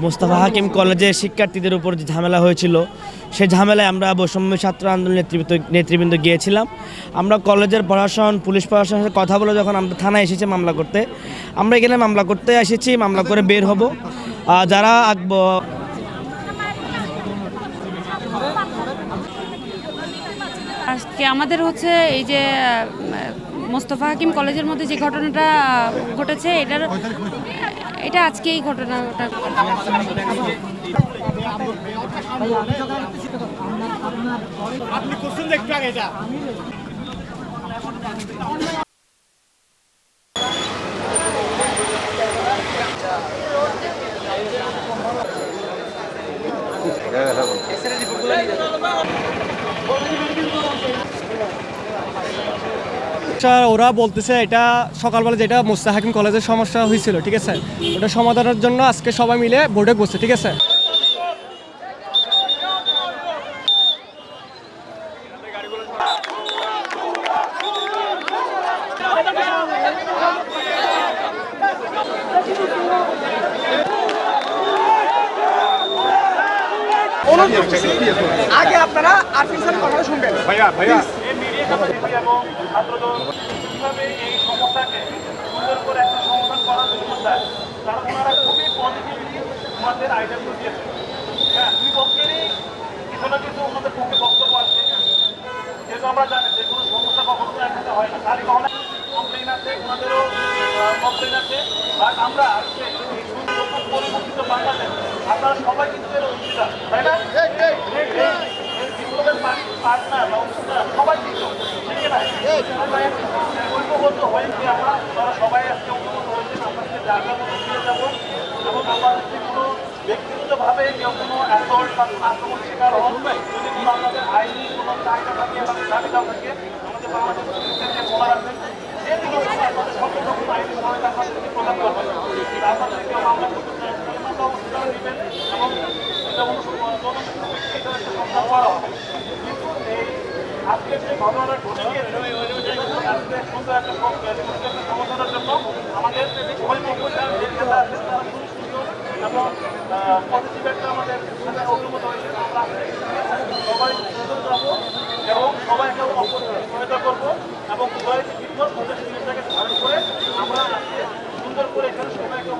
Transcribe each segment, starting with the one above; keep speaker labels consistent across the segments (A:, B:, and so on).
A: মোস্তফা হাকিম কলেজের শিক্ষার্থীদের উপর যে ঝামেলা হয়েছিল সেই ঝামেলায় আমরা বৈষম্য ছাত্র আন্দোলন নেতৃত্ব নেতৃবৃন্দ গিয়েছিলাম। আমরা কলেজের প্রশাসন, পুলিশ প্রশাসনের সাথে কথা বলে যখন আমরা থানায় এসেছি মামলা করতে, আমরা এখানে মামলা করতে এসেছি, মামলা করে বের হব। যারা আগ-
B: আজকে আমাদের হচ্ছে এই যে মোস্তফা হাকিম কলেজের মধ্যে যে ঘটনাটা ঘটেছে এটার এটা আজকে এই ঘটনাটা
C: আচ্ছা ওরা বলতেছে এটা সকালবেলা যেটা মোস্তা হাকিম কলেজের সমস্যা হয়েছিল ঠিক আছে? ওটা সমাধানের জন্য আজকে সবাই মিলে বোর্ডে বসছে ঠিক আছে?
D: আগে আপনারা স্যারের কথাটা শুনবেন।
E: এই মিডিয়া কমিটি এবং ছাত্রদল এই সমস্যাকে সুন্দর করে একটা সমাধান করার চায় তারা ওনারা খুবই পজিটিভলি আমাদের আইটেমগুলো দিয়েছে হ্যাঁ দুই কিছু না কিছু ওনাদের পক্ষে বক্তব্য আছে। যেহেতু আমরা জানি যে কোনো সমস্যা কখনো একসাথে হয় না। খালি কখনো কমপ্লেন আছে, ওনাদেরও কমপ্লেন আছে। বাট আমরা আজকে এই সুন্দর পরিবর্তিত বাংলাদেশ, আপনারা সবাই কিন্তু এর অংশীদার, তাই না এই বিপ্লবের পার্টনার বা অংশীদার সবাই কিন্তু ঠিক না আমরা ঐক্যবদ্ধ হয়ে যে আমরা তারা সবাই আজকে ঐক্যবদ্ধ হয়েছেন আমরা যে জায়গা মতো ফিরে যাব এবং আমরা যদি কোনো ব্যক্তিগতভাবে কেউ কোনো অ্যাসল্ট বা আক্রমণ শিকার হন আমাদের আইনি কোনো চাহিদা থাকে আমাদের দাবিদাও থাকে আমাদের বাংলাদেশ পুলিশকে বলা রাখবেন যে কোনো সময় আমাদের সকল রকম আইনি সহায়তা আপনাদেরকে প্রদান করবেন আপনাদের কেউ মামলা অবশ্যই তারা নেবেন এবং করা হবে এই আজকে যে ঘটনাটা ঘটে গিয়েছে সুন্দর একটা সম- সুন্দর জন্য আমাদের উভয় পক্ষ যারা নেতা তারা সুন্দর এবং পজিটিভ একটা আমাদের সাথে অভিমত হয়েছে আমরা সবাই সুন্দর যাব এবং সবাইকে সহায়তা করব এবং বিপদ তাদের জিনিসটাকে ধারণ করে আমরা আজকে সুন্দর করে এখানে সবাইকে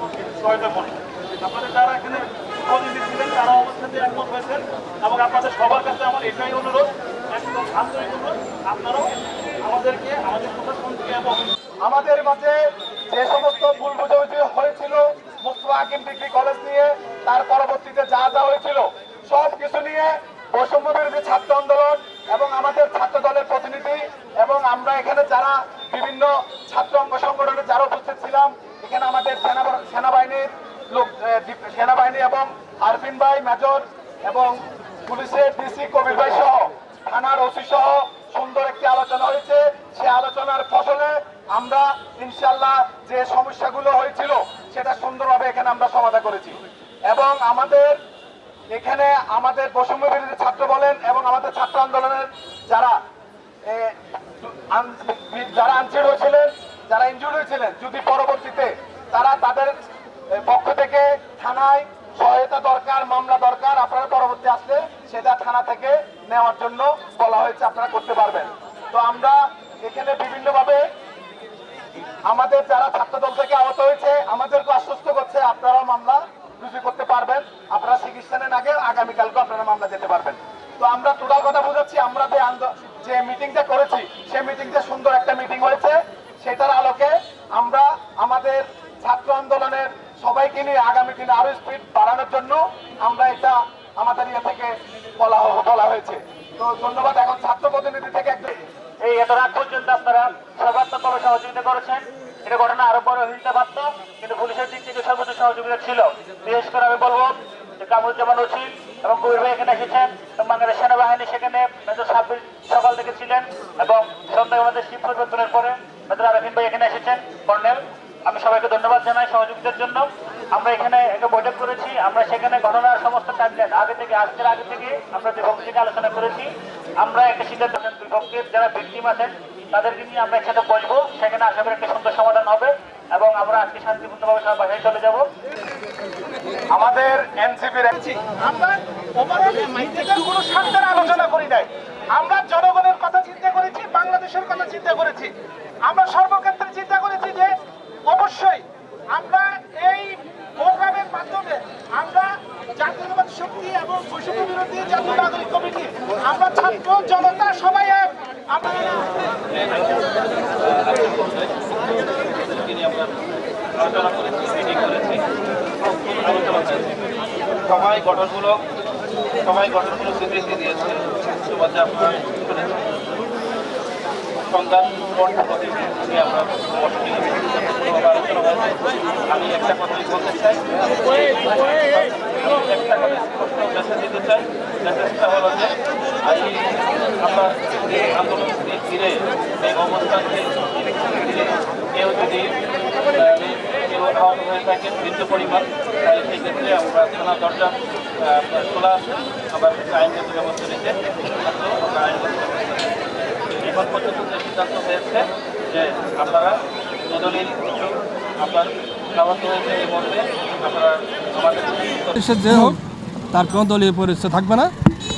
E: সহায়তা করব। আপনাদের যারা এখানে প্রতিনিধি ছিলেন তারা সাথে একমত হয়েছেন এবং আপনাদের সবার কাছে আমার এটাই অনুরোধ, একদম আন্তরিক অনুরোধ, আপনারাও আমাদেরকে আমাদের প্রশাসনকে এবং আমাদের মাঝে যে সমস্ত ভুল বোঝাবুঝি হয়েছিল মুস্তফা হাকিম ডিগ্রি কলেজ নিয়ে, তার পরবর্তীতে যা যা হয়েছিল সব কিছু নিয়ে বৈষম্য বিরোধী ছাত্র আন্দোলন এবং আমাদের ছাত্র দলের প্রতিনিধি এবং আমরা এখানে যারা বিভিন্ন ছাত্র অঙ্গ সংগঠনে যারা উপস্থিত ছিলাম, এখানে আমাদের সেনা সেনাবাহিনীর লোক সেনাবাহিনী এবং আরফিন ভাই, মেজর এবং পুলিশের ডিসি কবির ভাই সহ, থানার ওসি সহ সুন্দর একটি আলোচনা হয়েছে। সে আলোচনার ফসলে আমরা ইনশাল্লাহ যে সমস্যাগুলো হয়েছিল, সেটা সুন্দরভাবে এখানে আমরা সমাধান করেছি। এবং আমাদের এখানে আমাদের বৈষম্য বিরোধী ছাত্র বলেন এবং আমাদের ছাত্র আন্দোলনের যারা যারা আনচিড হয়েছিলেন, যারা ইনজুর হয়েছিলেন, যদি পরবর্তীতে তারা তাদের পক্ষ থেকে থানায় সহায়তা দরকার, মামলা দরকার, আপনারা পরবর্তী আসলে সেটা থানা থেকে নেওয়ার জন্য বলা হয়েছে, আপনারা করতে পারবেন। তো আমরা এখানে বিভিন্নভাবে আমাদের যারা ছাত্র দল থেকে আহত হয়েছে আমাদেরকে আশ্বস্ত করছে আপনারা মামলা রুজু করতে পারবেন আপনারা চিকিৎসা নেন আগে আগামীকালকে আপনারা মামলা যেতে পারবেন তো আমরা টোটাল কথা বোঝাচ্ছি, আমরা যে যে মিটিংটা করেছি, সেই মিটিংটা সুন্দর একটা মিটিং হয়েছে, সেটার আলোকে আমরা আমাদের ছাত্র আন্দোলনের সবাইকে নিয়ে আগামী দিনে আরও স্পিড বাড়ানোর জন্য আমরা এটা আমাদের ইয়ে থেকে বলা বলা হয়েছে। তো ধন্যবাদ, এখন ছাত্র প্রতিনিধি থেকে এই এত রাত পর্যন্ত আপনারা সর্বাত্মকভাবে সহযোগিতা করেছেন। এটা ঘটনা আরও বড় যেতে পারত, কিন্তু পুলিশের দিক থেকে সর্বোচ্চ সহযোগিতা ছিল। বিশেষ করে আমি বলব যে কামরুজ্জামান ওসি এবং কবির ভাই এখানে এসেছেন বাংলাদেশ সেনাবাহিনী সেখানে মেজর সাব্বির সকাল থেকে ছিলেন এবং সন্ধ্যায় আমাদের শিব পরিবর্তনের পরে মেজর আরফিন ভাই এখানে এসেছেন। কর্নেল, আমি সবাইকে ধন্যবাদ জানাই সহযোগিতার জন্য। আমরা এখানে একটা বৈঠক করেছি। আমরা সেখানে ঘটনার সমস্ত টাইমলাইন আগে থেকে, আজকের আগে থেকে আমরা দুই থেকে আলোচনা করেছি, আমরা একটা সিদ্ধান্ত দুই পক্ষের যারা ভিকটিম আছেন, তাদেরকে নিয়ে আমরা একসাথে বসবো। সেখানে আশা করি একটা সুন্দর সমাধান হবে এবং আমরা আজকে শান্তিপূর্ণভাবে সব বাসায় চলে যাব। আমাদের এনসিপির আমরা স্বার্থের আলোচনা করি নাই। আমরা জনগণের কথা চিন্তা করেছি, বাংলাদেশের কথা চিন্তা করেছি। আমরা সর্বক্ষেত্রে চিন্তা করেছি যে অবশ্যই আমরা এই প্রোগ্রামের মাধ্যমে আমরা জাতীয়তাবাদ শক্তি এবং বৈষম্য বিরোধী জাতীয় নাগরিক কমিটি, আমরা ছাত্র জনতা সবাই এক। আমরা
F: সবাই গঠনমূলক সবাই গঠনমূলক স্বীকৃতি দিয়েছে। সুবাদে আপনারা হয়েছে আমি একটা কথাই বলতে চাই। একটা কথা স্পষ্ট মেসেজ চাই। মেসেজটা হলো যে আজ আমরা এই আন্দোলনকে ঘিরে কেউ যদি হয়ে মৃত্যু পরিমাণ তাহলে আমরা থানা দরজা খোলা আবার আইনগত ব্যবস্থা নিতে আইনগত এখন পর্যন্ত যে সিদ্ধান্ত হয়েছে যে আপনারা আপনার খাওয়াতে হয়েছে এই মর্মে আপনারা আমাদের
G: যে হোক, তার কোনো দলীয় পরিচয় থাকবে না।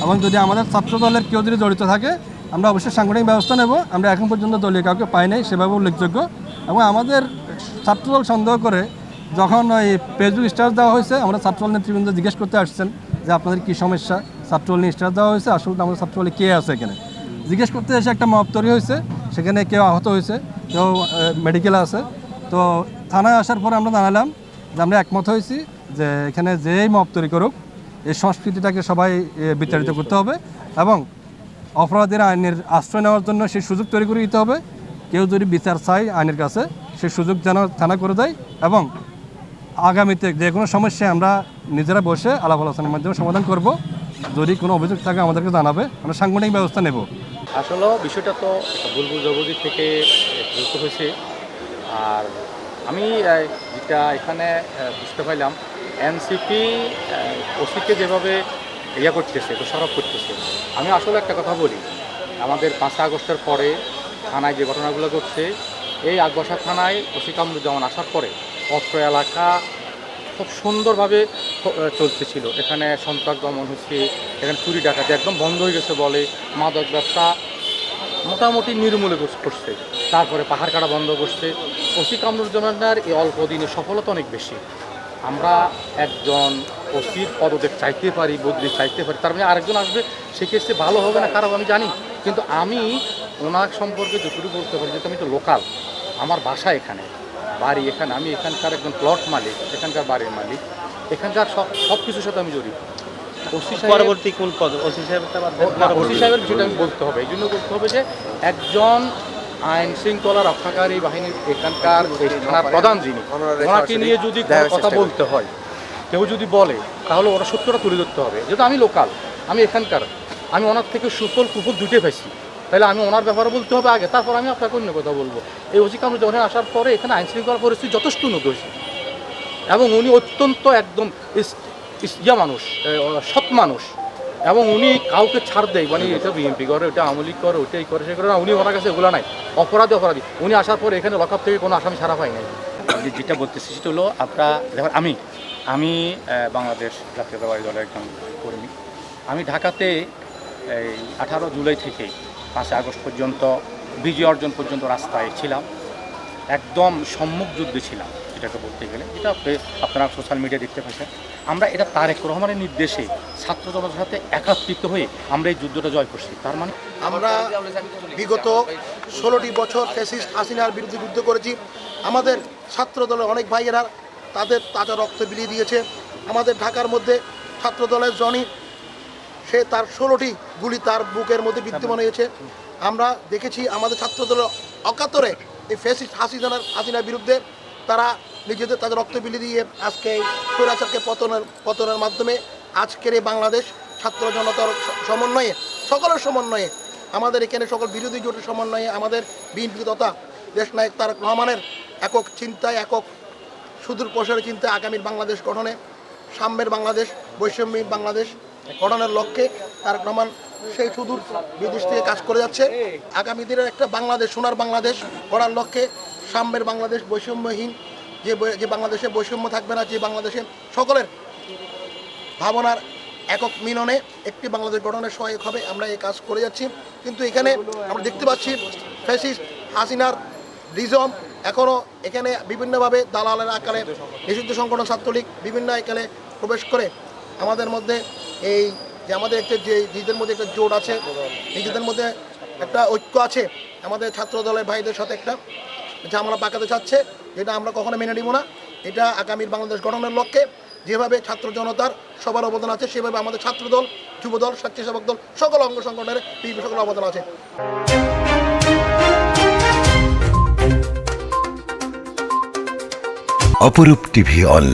G: এবং যদি আমাদের ছাত্র দলের কেউ যদি জড়িত থাকে, আমরা অবশ্যই সাংগঠনিক ব্যবস্থা নেব। আমরা এখন পর্যন্ত দলীয় কাউকে পাই নাই, সেভাবে উল্লেখযোগ্য। এবং আমাদের ছাত্রদল সন্দেহ করে যখন ওই ফেসবুক স্ট্যাটাস দেওয়া হয়েছে, আমরা ছাত্রদল নেতৃবৃন্দ জিজ্ঞেস করতে আসছেন যে আপনাদের কী সমস্যা? ছাত্রদল নিয়ে স্ট্যাটাস দেওয়া হয়েছে, আসলে আমাদের ছাত্রদলে কে আছে এখানে? জিজ্ঞেস করতে এসে একটা মব তৈরি হয়েছে, সেখানে কেউ আহত হয়েছে, কেউ মেডিকেলে আছে। তো থানায় আসার পরে আমরা জানালাম যে আমরা একমত হয়েছি যে এখানে যেই মব তৈরি করুক, এই সংস্কৃতিটাকে সবাই বিতাড়িত করতে হবে এবং অপরাধীর আইনের আশ্রয় নেওয়ার জন্য সেই সুযোগ তৈরি করে দিতে হবে। কেউ যদি বিচার চায় আইনের কাছে সেই সুযোগ যেন থানা করে দেয় এবং আগামীতে যে কোনো সমস্যায় আমরা নিজেরা বসে আলাপ আলোচনার মাধ্যমে সমাধান করব। যদি কোনো অভিযোগ থাকে আমাদেরকে জানাবে, আমরা সাংগঠনিক ব্যবস্থা নেব।
H: আসলে বিষয়টা তো ভুল বুঝাবুঝি থেকে দ্রুত হয়েছে। আর আমি যেটা এখানে বুঝতে পারলাম এনসিপি ওসিকে যেভাবে ইয়া করতেছে, দোষারোপ করতেছে, আমি আসলে একটা কথা বলি। আমাদের পাঁচই আগস্টের পরে থানায় যে ঘটনাগুলো ঘটছে এই আকবাসা থানায় ওসি কামরুজ্জামান আসার পরে অত্র এলাকা খুব সুন্দরভাবে চলতেছিল। এখানে সন্ত্রাস দমন হচ্ছে, এখানে চুরি ডাকাতি একদম বন্ধ হয়ে গেছে বলে মাদক ব্যবসা মোটামুটি নির্মূলে কর- করছে। তারপরে পাহাড় কাটা বন্ধ করছে। ওসি কামরুজ্জামানের এই অল্প দিনে সফলতা অনেক বেশি। আমরা একজন ওসির পদত্যাগ চাইতে পারি, বদলি চাইতে পারি, তার মানে আরেকজন আসবে সেক্ষেত্রে ভালো হবে না খারাপ আমি জানি। কিন্তু আমি ওনার সম্পর্কে যতটুকু বলতে পারি যেহেতু আমি তো লোকাল। আমার বাসা এখানে বাড়ি এখানে আমি এখানকার একজন প্লট মালিক এখানকার বাড়ির মালিক। এখানকার সব সব কিছুর সাথে আমি জড়িত। ওসি
A: পরবর্তী কোন পদ? ওসি সাহেব
H: ওসি সাহেবের বিষয়টা আমি বলতে হবে। এই জন্য বলতে হবে যে একজন আইন শৃঙ্খলা রক্ষাকারী বাহিনীর এখানকার থানার প্রধান যিনি ওনাকে নিয়ে যদি কথা বলতে হয় কেউ যদি বলে তাহলে ওরা সত্যটা তুলে ধরতে হবে। যেহেতু আমি লোকাল আমি এখানকার আমি ওনার থেকে সুফল কুফল দুটোই পাইছি। তাহলে আমি ওনার ব্যাপারে বলতে হবে আগে, তারপর আমি আপনাকে অন্য কথা বলব। এই ওসি কামরুল যখন আসার পরে এখানে আইন শৃঙ্খলা পরিস্থিতি যথেষ্ট উন্নত হয়েছে এবং উনি অত্যন্ত একদম ইয়া মানুষ সৎ মানুষ। এবং উনি কাউকে ছাড় দেয় মানে এটা বিএনপি করে ওটা আওয়ামী লীগ করে ওটাই করে, সে করে না, উনি ওনার কাছে এগুলো নাই, অপরাধী অপরাধী। উনি আসার পরে এখানে লকআপ থেকে কোনো আসামি ছাড়া পাই নাই।
I: যেটা বলতেছি সেটা হলো, আপনারা দেখুন, আমি আমি বাংলাদেশ জাতীয়তাবাদী দলের একজন কর্মী। আমি ঢাকাতে এই আঠারো জুলাই থেকে পাঁচই আগস্ট পর্যন্ত, বিজয় অর্জন পর্যন্ত রাস্তায় ছিলাম। একদম সম্মুখ যুদ্ধে ছিলাম, এটাকে বলতে গেলে। এটা আপনারা সোশ্যাল মিডিয়া দেখতে পাচ্ছেন। আমরা এটা তারেক রহমানের নির্দেশে ছাত্র জনতার সাথে একাত্রিত হয়ে আমরা এই যুদ্ধটা জয় করছি। তার মানে
J: আমরা বিগত ষোলোটি বছর ফ্যাসিস্ট হাসিনার বিরুদ্ধে যুদ্ধ করেছি। আমাদের ছাত্র দলের অনেক ভাইয়েরা তাদের তাজা রক্ত বিলিয়ে দিয়েছে। আমাদের ঢাকার মধ্যে ছাত্র দলের জনি সে তার ষোলোটি গুলি তার বুকের মধ্যে বিদ্যমান হয়েছে। আমরা দেখেছি আমাদের ছাত্র দলের অকাতরে এই ফেসিস্ট হাসিনার হাসিনার বিরুদ্ধে তারা নিজেদের তাদের রক্ত বিলি দিয়ে আজকে এই স্বৈরাচারকে পতনের পতনের মাধ্যমে আজকের এই বাংলাদেশ ছাত্র জনতার সমন্বয়ে সকলের সমন্বয়ে আমাদের এখানে সকল বিরোধী জোটের সমন্বয়ে আমাদের বিএনপি তথা দেশনায়ক তারেক রহমানের একক চিন্তায় একক সুদূর প্রসারী চিন্তায় আগামীর বাংলাদেশ গঠনে সাম্যের বাংলাদেশ বৈষম্যহীন বাংলাদেশ গঠনের লক্ষ্যে তারেক রহমান সেই সুদূর বিদেশ থেকে কাজ করে যাচ্ছে। আগামী দিনের একটা বাংলাদেশ, সোনার বাংলাদেশ গড়ার লক্ষ্যে সাম্যের বাংলাদেশ বৈষম্যহীন, যে যে বাংলাদেশে বৈষম্য থাকবে না, যে বাংলাদেশে সকলের ভাবনার একক মিলনে একটি বাংলাদেশ গঠনের সহায়ক হবে, আমরা এই কাজ করে যাচ্ছি। কিন্তু এখানে আমরা দেখতে পাচ্ছি ফ্যাসিস্ট হাসিনার রিজম এখনও এখানে বিভিন্নভাবে দালালের আকারে নিষিদ্ধ সংগঠন ছাত্রলীগ বিভিন্ন এখানে প্রবেশ করে আমাদের মধ্যে এই যে আমাদের একটা যে, নিজেদের মধ্যে একটা জোট আছে, নিজেদের মধ্যে একটা ঐক্য আছে, আমাদের ছাত্র দলের ভাইদের সাথে একটা ঝামেলা পাকাতে চাচ্ছে যেটা আমরা কখনো মেনে নিব না। এটা আগামীর বাংলাদেশ গঠনের লক্ষ্যে যেভাবে ছাত্র জনতার সবার অবদান আছে, সেভাবে আমাদের ছাত্রদল যুবদল স্বেচ্ছাসেবক দল, সকল অঙ্গ সংগঠনের বিভিন্ন সকল অবদান আছে।
K: অপরূপ টিভি অনলাইন